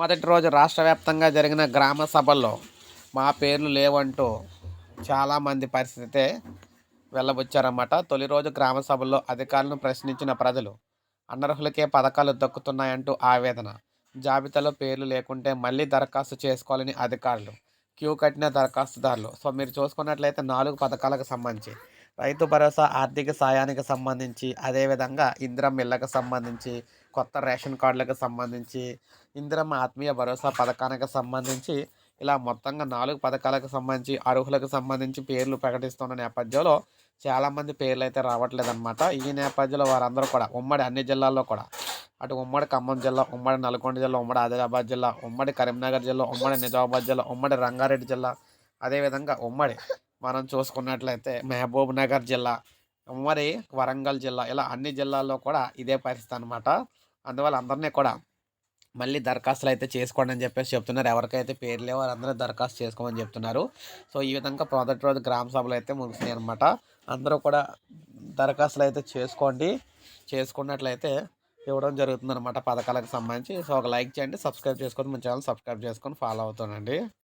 మొదటి రోజు రాష్ట్ర వ్యాప్తంగా జరిగిన గ్రామ సభల్లో మా పేర్లు లేవంటూ చాలామంది పరిస్థితే వెళ్ళబుచ్చారన్నమాట. తొలి రోజు గ్రామ సభల్లో అధికారులను ప్రశ్నించిన ప్రజలు అనర్హులకే పథకాలు దక్కుతున్నాయంటూ ఆవేదన. జాబితాలో పేర్లు లేకుంటే మళ్ళీ దరఖాస్తు చేసుకోవాలని అధికారులు క్యూ కట్టిన దరఖాస్తుదారులు. సో మీరు చూసుకున్నట్లయితే నాలుగు పథకాలకు సంబంధించి రైతు భరోసా ఆర్థిక సాయానికి సంబంధించి అదేవిధంగా ఇందిరమ్మ ఇళ్ళకు సంబంధించి కొత్త రేషన్ కార్డులకు సంబంధించి ఇందిరమ్మ ఆత్మీయ భరోసా పథకానికి సంబంధించి ఇలా మొత్తంగా నాలుగు పథకాలకు సంబంధించి అర్హులకు సంబంధించి పేర్లు ప్రకటిస్తున్న నేపథ్యంలో చాలామంది పేర్లు అయితే రావట్లేదు అనమాట ఈ నేపథ్యంలో వారందరూ కూడా ఉమ్మడి అన్ని జిల్లాల్లో కూడా అటు ఉమ్మడి ఖమ్మం జిల్లా ఉమ్మడి నల్గొండ జిల్లా ఉమ్మడి ఆదిలాబాద్ జిల్లా ఉమ్మడి కరీంనగర్ జిల్లా ఉమ్మడి నిజామాబాద్ జిల్లా ఉమ్మడి రంగారెడ్డి జిల్లా అదేవిధంగా ఉమ్మడి మనం చూసుకున్నట్లయితే మహబూబ్ నగర్ జిల్లా మరి వరంగల్ జిల్లా ఇలా అన్ని జిల్లాల్లో కూడా ఇదే పరిస్థితి అనమాట అందువల్ల అందరినీ కూడా మళ్ళీ దరఖాస్తులు అయితే చేసుకోండి అని చెప్పేసి చెప్తున్నారు. ఎవరికైతే పేరు లేవో వారందరూ దరఖాస్తు చేసుకోమని చెప్తున్నారు. సో ఈ విధంగా మొదటి రోజు గ్రామ సభలు అయితే ముగిసినాయి అనమాట అందరూ కూడా దరఖాస్తులు అయితే చేసుకోండి. చేసుకున్నట్లయితే ఇవ్వడం జరుగుతుంది అనమాట పథకాలకు సంబంధించి. సో ఒక లైక్ చేయండి సబ్స్క్రైబ్ చేసుకొని మన ఛానల్ సబ్స్క్రైబ్ చేసుకొని ఫాలో అవుతానండి